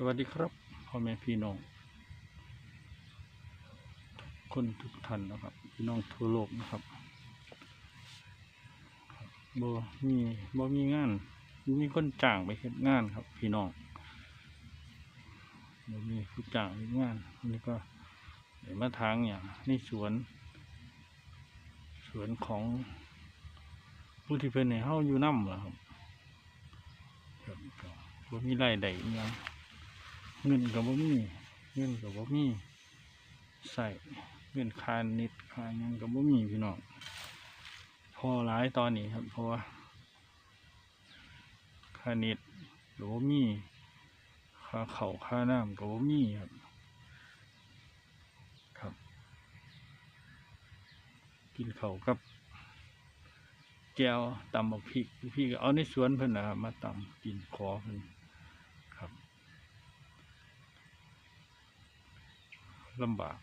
สวัสดีครับพ่อแม่พี่น้อง คนทุกท่านนะครับ พี่น้องทั่วโลกนะครับบ่มีบ่มีงานบ่มีคนจ้างไปเฮ็ดงานครับ พี่น้องบ่มีผู้จ้างเฮ็ดงานอันนี้ก็ได้มาทางอย่างในสวน สวนของผู้ที่เพิ่นให้เฮาอยู่นำล่ะครับครับก็บ่มีรายได้อิหยัง เงินกับบ่มีเงินกับบ่มีใส่เงินคาน็ตคาหยังกับบ่มีพี่น้องพอหลายตอนนี้ครับเพราะว่าคาน็ตกับบ่มีค่าเข่าค่าน้ำกับบ่มีครับครับ กินเข่ากับแก้วตำบักพริกพี่ก็เอาในสวนเพิ่นนะครับมาตำกินขอเพิ่นครับ ลำบาก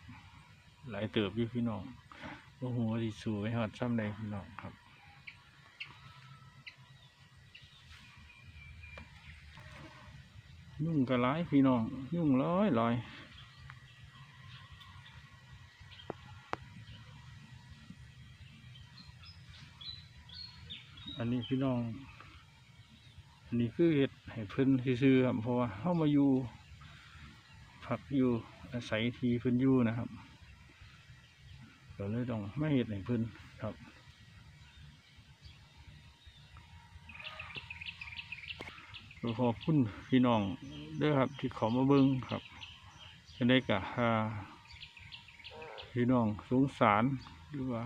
หลายเติบอยู่พี่น้องโอ้โหที่สู้ไว้หอดซ้ำใดพี่น้องครับยุ่งก็หลายพี่น้อง ยุ่งร้อยร้อยอันนี้พี่น้อง อันนี้คือเห็ดให้เพิ่นซื้อครับเพราะว่าเข้ามาอยู่พักอยู่ อาศัยทีพิ่นยู่นะครับก็เลยต้องไม่เห็ดให้เพิ่นครับก็ขอบคุณพี่น้องด้วยครับ ที่ขามาเบิ้งครับจะได้กะหาพี่น้องสงสารหรือว่า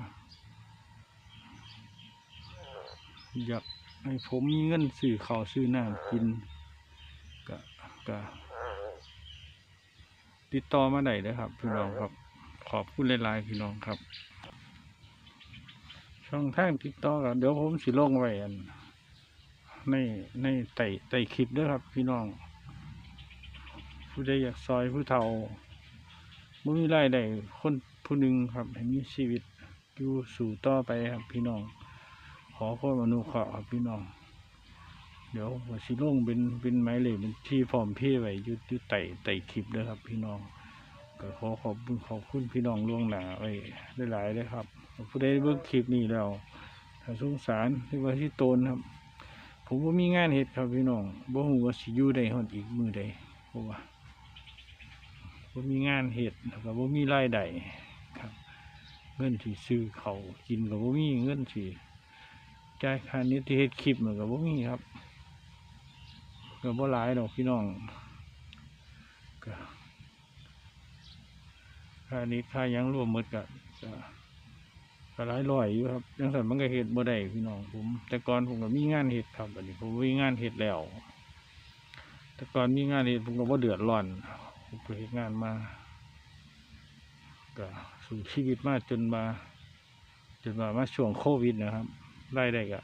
อยากให้ผมมีเงินซื้อข้าวซื้อหน้ำกินกะกะ ติดต่อมาได้เลยครับ พี่น้องครับ ขอบคุณหลายๆพี่น้องครับ ช่องทางติดต่อกันเดี๋ยวผมสิลงไว้อันในในไต่ไต่คลิปด้วยครับ พี่น้อง ผู้ใดอยากซอยผู้เฒ่าบ่มีรายได้คนผู้หนึ่งครับให้มีชีวิตอยู่สู่ต่อไปครับ พี่น้อง ขอความอนุเคราะห์ครับพี่น้อง เดี๋ยวผมสิลงเป็นเป็นไม้เลยเป็นที่พร้อมเพย์ไว้ยุดยุดไต่ไต่คลิปเด้อครับ พี่น้อง ก็ขอขอบคุณขอบคุณพี่น้องล่วงหน้าไว้หลายๆเลยครับผู้ใดเบิ่งคลิปนี้แล้วถ้าสงสารหรือว่าที่โตนครับ ผมว่ามีงานเฮ็ดครับพี่น้องบ่ฮู้ว่าสิอยู่ได้ฮอดอีกมือใดเพราะว่าบ่มีงานเฮ็ดแล้วก็บ่มีรายได้ครับ เงินที่ซื้อเขากินก็บ่มีเงินที่จ่ายค่าน็ตที่เฮ็ดคลิปเหมันก็บ่มีครับ ก็บ่หลายดอกพี่น้องก็ค่านี้ค่ายังรวมหมดก็ก็ก็หลายร้อยอยู่ครับจังซั่นมันก็เฮ็ดบ่ได้พี่น้องผม แต่ก่อนผมก็มีงานเฮ็ดครับอันนี้ ผมมีงานเฮ็ดแล้ว แต่ก่อนมีงานเฮ็ดผมก็บ่เดือดร้อนผมไปเฮ็ดงานมาก็สู่ชีวิตมาจนมาจนมามาช่วงโควิดนะครับรายได้ก็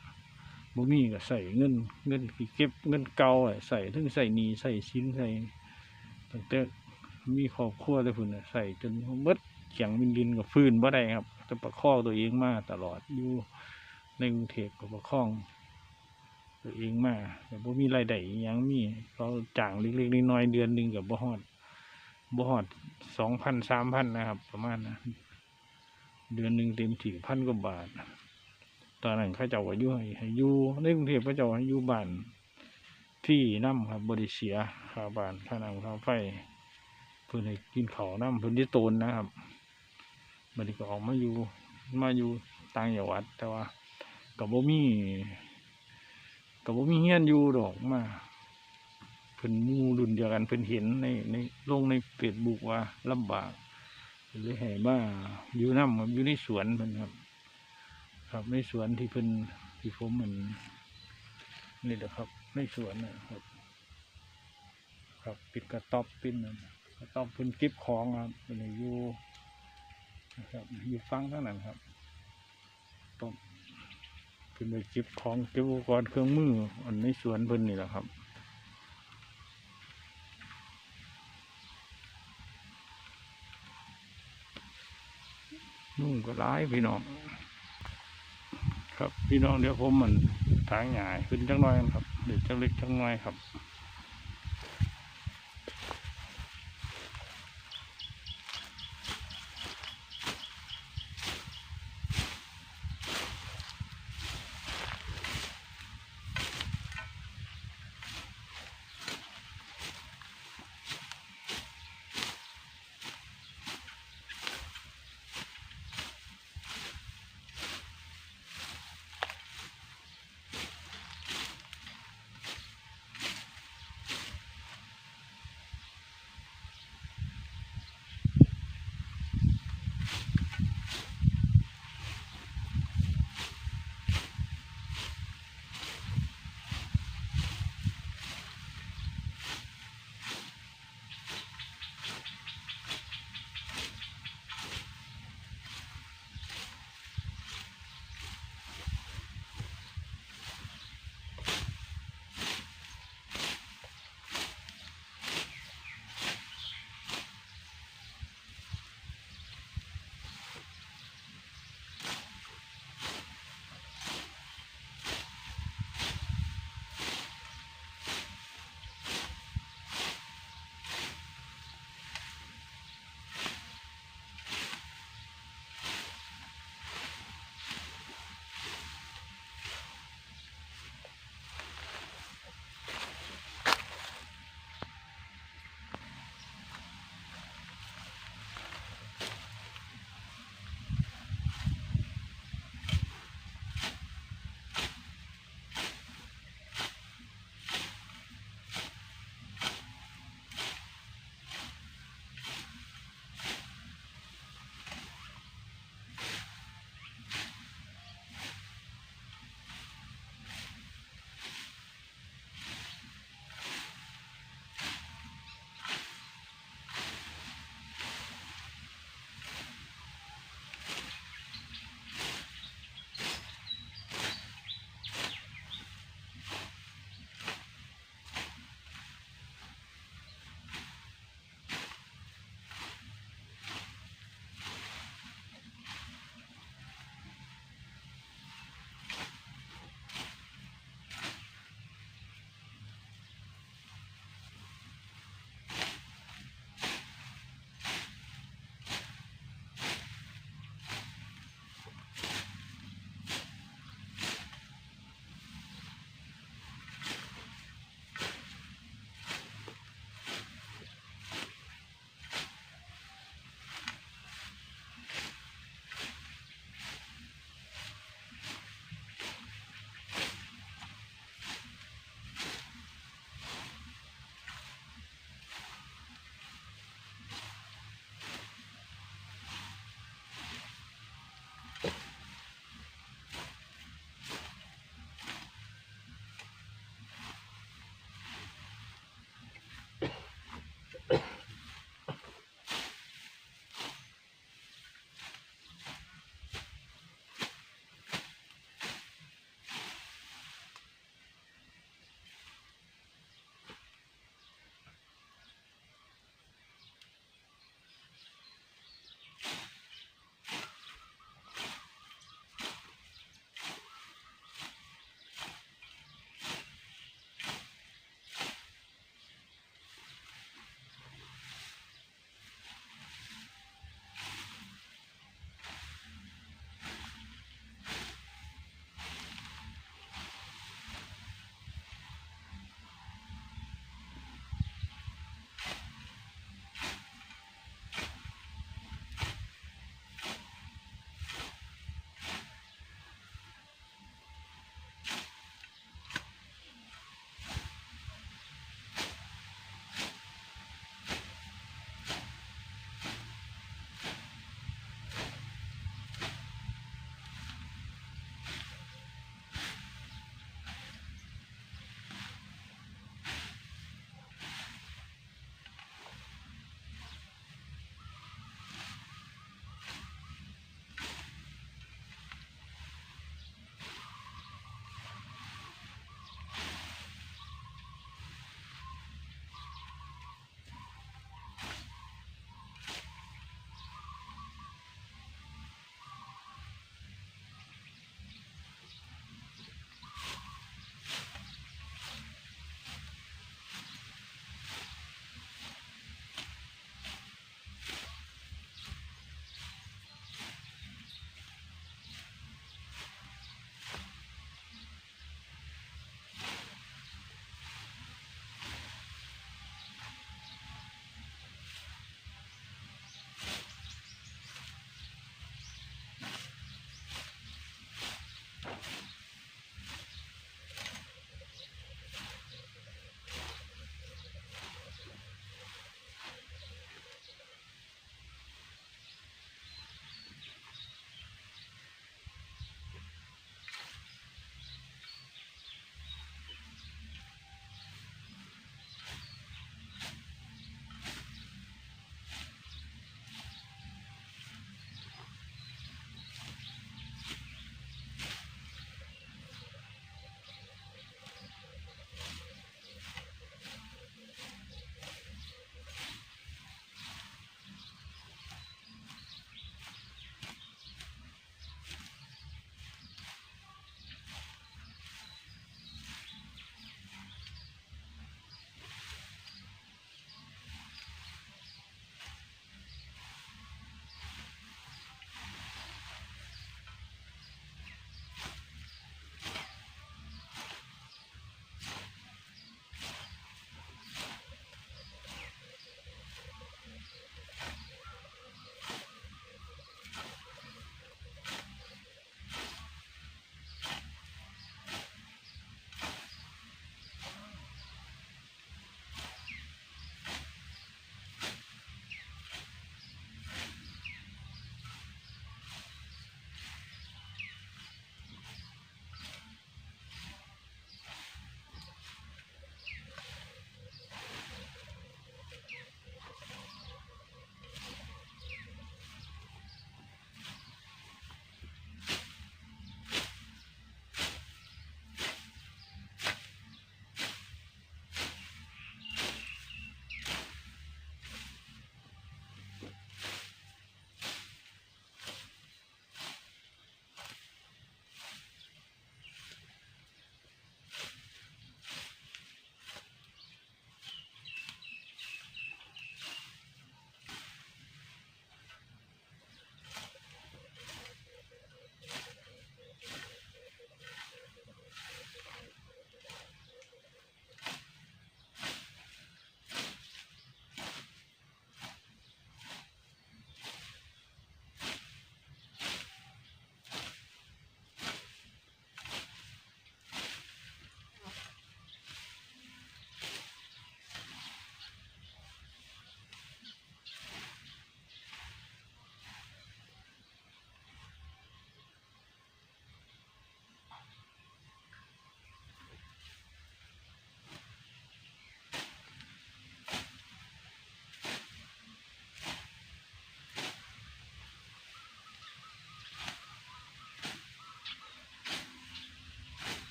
บ่มีก็ใส่เงิน เงินที่เก็บเงินเก่าใส่ถึงใส่หนีใส่ชิ้นใส่ตั้งแต่มีครอบครัวเลยพุ่นใส่จนหมดเขียงวินดินกับฟื้นบ่ได้ครับจะประคองตัวเองมาตลอดอยู่ในกรุงเทพก็ประคองตัวเองมาแต่บ่มีรายได้อิหยังมีเขาจ้างเล็กๆน้อยๆเดือนหนึ่งก็บ่ฮอดบ่ฮอด2,000 3,000นนะครับ ประมาณนั้นเดือนหนึ่งเต็มที่พันกว่าบาท ตอนนั้นเขาเจ้าวาอยู่ให้อยู่ในกรุงเทพเขาเจ้าให้อยู่บ้านที่น้ำครับบริเสียค่าบ้านค่าน้ำค่าไฟเพื่อนให้กินข้าวน้ำเพื่อนที่โตนนะครับบัดนี้ก็ออกมาอยู่มาอยู่ต่างจังหวัด แต่ว่ากับบ่มีกับบ่มีเฮียนอยู่ดอกมาเพิ่นมู่รุ่นเดียวกันเพิ่นเห็นในในลงในเฟซบุ๊กว่าลำบากเลยให้มาอยู่น้ำครับอยู่ในสวนเพิ่นครับ ครับในสวนที่เพิ่นที่ผมเหมือนนี่แหละครับในสวนนะครับ ครับปิดกระต๊อบปิดนั่นกระต๊อบเพิ่นก็บของครับเป็นอยู่นะครับอยู่ฟังทั้งนั้นครับต้องเพิ่นไปก็บของเก็บอุปกรณ์เครื่องมืออันในสวนเพิ่นนี่แหละครับนุ่งก็ร้ายพี่น้อง ครับพี่น้องเดี๋ยวผมมันทางใหญ่ขึ้นจังน้อยครับเดี๋ยวจังเล็กจังน้อยครับ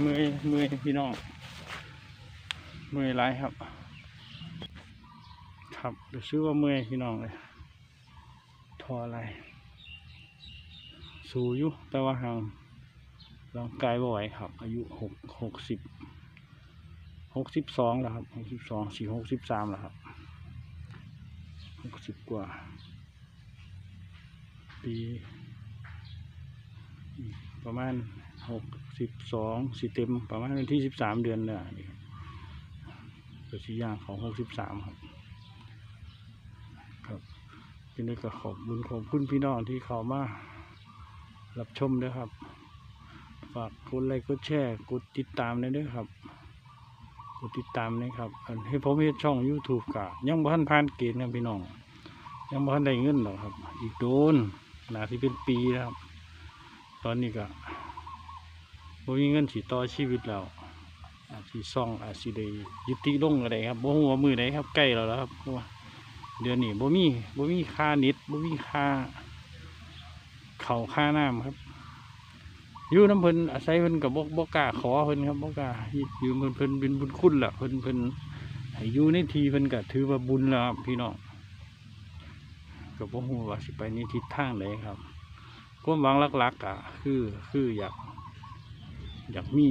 เมื่อยเมื่อยพี่น้องเมื่อยไรครับ ครับเดี๋ยวชื่อว่าเมื่อยพี่น้องเลยทออะไร สูอยู่แต่ว่าห่างร่างกายบ่ไหวครับ อายุหกหกสิบหกสิบสองแล้วครับหกสิบสองสี่หกสิบสามแล้วครับหกสิบกว่า ปี ประมาณหก สิบสองสิเต็มประมาณวันที่สิบสามเดือนเนี่ยนี่ตัวชี้ย่างของหกสิบสามครับครับทีนี้ก็ขอบบุญขอบคุณพี่น้องที่เข้ามารับชมด้วยครับ ฝากกดไลค์กดแชร์กดติดตามเลยด้วยครับกดติดตามนะครับให้ผมเฮ็ดช่อง YouTube กะยังบ่ทันผ่านเกณฑ์ครับพี่น้อง ยังบ่ทันได้เงินหรอกครับ อีกโดนนาที่เป็นปีแล้วครับ ตอนนี้ก็ บ่มีเงินสิต่อชีวิตแล้วอาจสิซ่องอาจสิได้ยุติลงก็ได้ครับบ่ฮู้ว่ามื้อใดครับใกล้แล้วแล้วครับเดือนนี้บ่มีบ่มีค่าน็ตบ่มีค่าเข่าค่าน้ำครับอยู่น้ำเพิ่นอาศัยเพิ่นกับบกบกล้าขอเพิ่นครับบกล้าอยู่เพิ่นเพิ่นเป็นบุญคุณล่ะเพิ่นเพิ่นให้อยู่ในทีเพิ่นก็ถือว่าบุญแล้วครับพี่น้องก็บ่ฮู้ว่าสิไปในทิศทางใดครับความหวังหลักๆก็คือคืออยาก อยากมี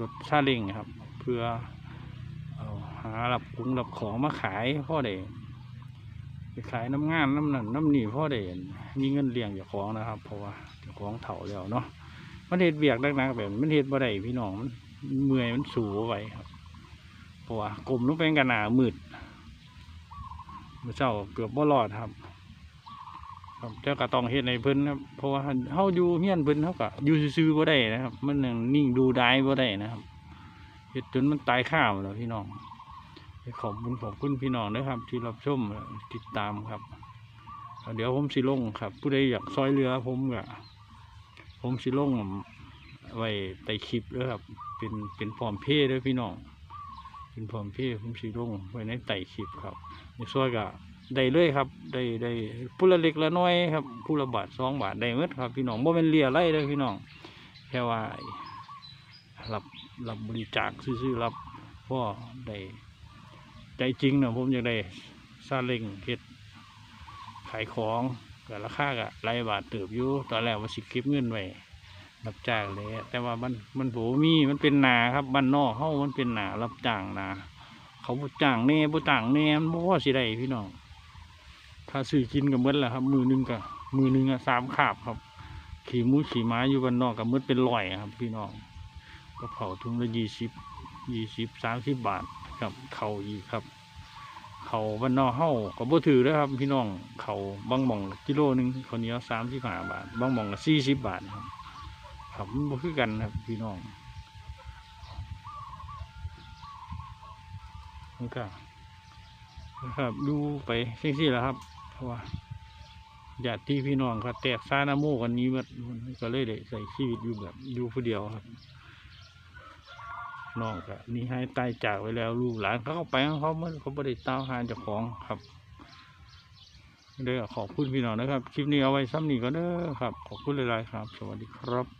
รถซาเล้งครับ เพื่อเอาหารับกุ้งรับของมาขายพ่อได้ไปขายน้ำงานน้ำนั่นน้ำหนีพ่อได้มีเงินเลี้ยงเจ้าของนะครับ เพราะว่าเจ้าของเฒ่าแล้วเนาะมันเฮ็ดเบียกหนักๆแบบมันเฮ็ดบ่ได้พี่น้องมันเมื่อยมันสูบไหวครับเพราะว่ากลมลงไปกันหนามืดเมื่อเช้าเกือบบ่รอดครับ ครับเจ้าก็ต้องเฮ็ดในเพิ่นครับเพราะว่าเฮาอยู่เฮียนเพิ่นเฮาก็อยู่ซื่อๆบ่ได้นะครับ มันยังนิ่งดูได้บ่ได้นะครับเฮ็ดจนมันตายข้าวแล้วพี่น้องขอบคุณขอบคุณพี่น้องด้วยครับ ที่รับชมติดตามครับ เดี๋ยวผมสิลงครับ ผู้ใดอยากซอยเรือผมก็ผมสิลงไว้ใต้คลิปด้วยครับ เป็นเป็นพร้อมเพย์ด้วยพี่น้องเป็นพร้อมเพย์ผมสิลงไว้ในใต้คลิปครับในซอยก็ ได้เลยครับได้ได้ผู้ละเล็กละน้อยครับผู้ละบาทสองบาทได้หมดครับ พี่น้องบ่เป็นเลียไรเลยพี่น้องแค่ว่ารับรับบริจาคซื้อๆรับพ่อได้ใจจริงนะผมอยากได้ซาเล้งเฮ็ดขายของก็ราคาก็หลายบาทเติบอยู่ตอนแรกว่าสิเก็บเงินไว้รับจ้างเลยแต่ว่ามันมันโผมีมันเป็นนาครับบ้านนอกเฮามันเป็นนารับจ้างนาเขาบ่จ้างแน่บ่จ้างแน่มันบ่พอสิได้พี่น้อง ถ้าซื้อกินกับมดแหละครับ มือหนึงก็มือหนึงอะสามขาบครับ ขี่มูขี่ม้าอยู่บ้านนอกกับมดเป็นร้อยครับ พี่น้องก็เผาถุงละยี่สิบยี่สิบสามสิบบาทครับเขาอีกครับ เขาบ้านนอกเฮาก็บ่ถือแล้วครับ พี่น้องเขาบางหม่องกิโลหนึงข้าเนียสามสิบห้าบาทบางหม่องสี่สิบบาทครับครับมันบ่คือกันครับ พี่น้องนี่ก็นะครับดูไปเสิ่งที่แล้วครับ เพราะว่าญาติพี่น้องเขาแตกซานาโมกันนี้หมันก็เลยได้ใส่ชีวิตอยู่แบบอยู่ผู้เดียวครับน้องก็นี่ให้ตายจากไปแล้วลูกหลานเขาก็ไปของเขามันเขาบริตามหาเจ้าของครับเด้อขอบคุณพี่น้องนะครับ คลิปนี้เอาไว้ซ้ำนี่ก็เด้อครับ ขอบคุณหลายๆครับ สวัสดีครับ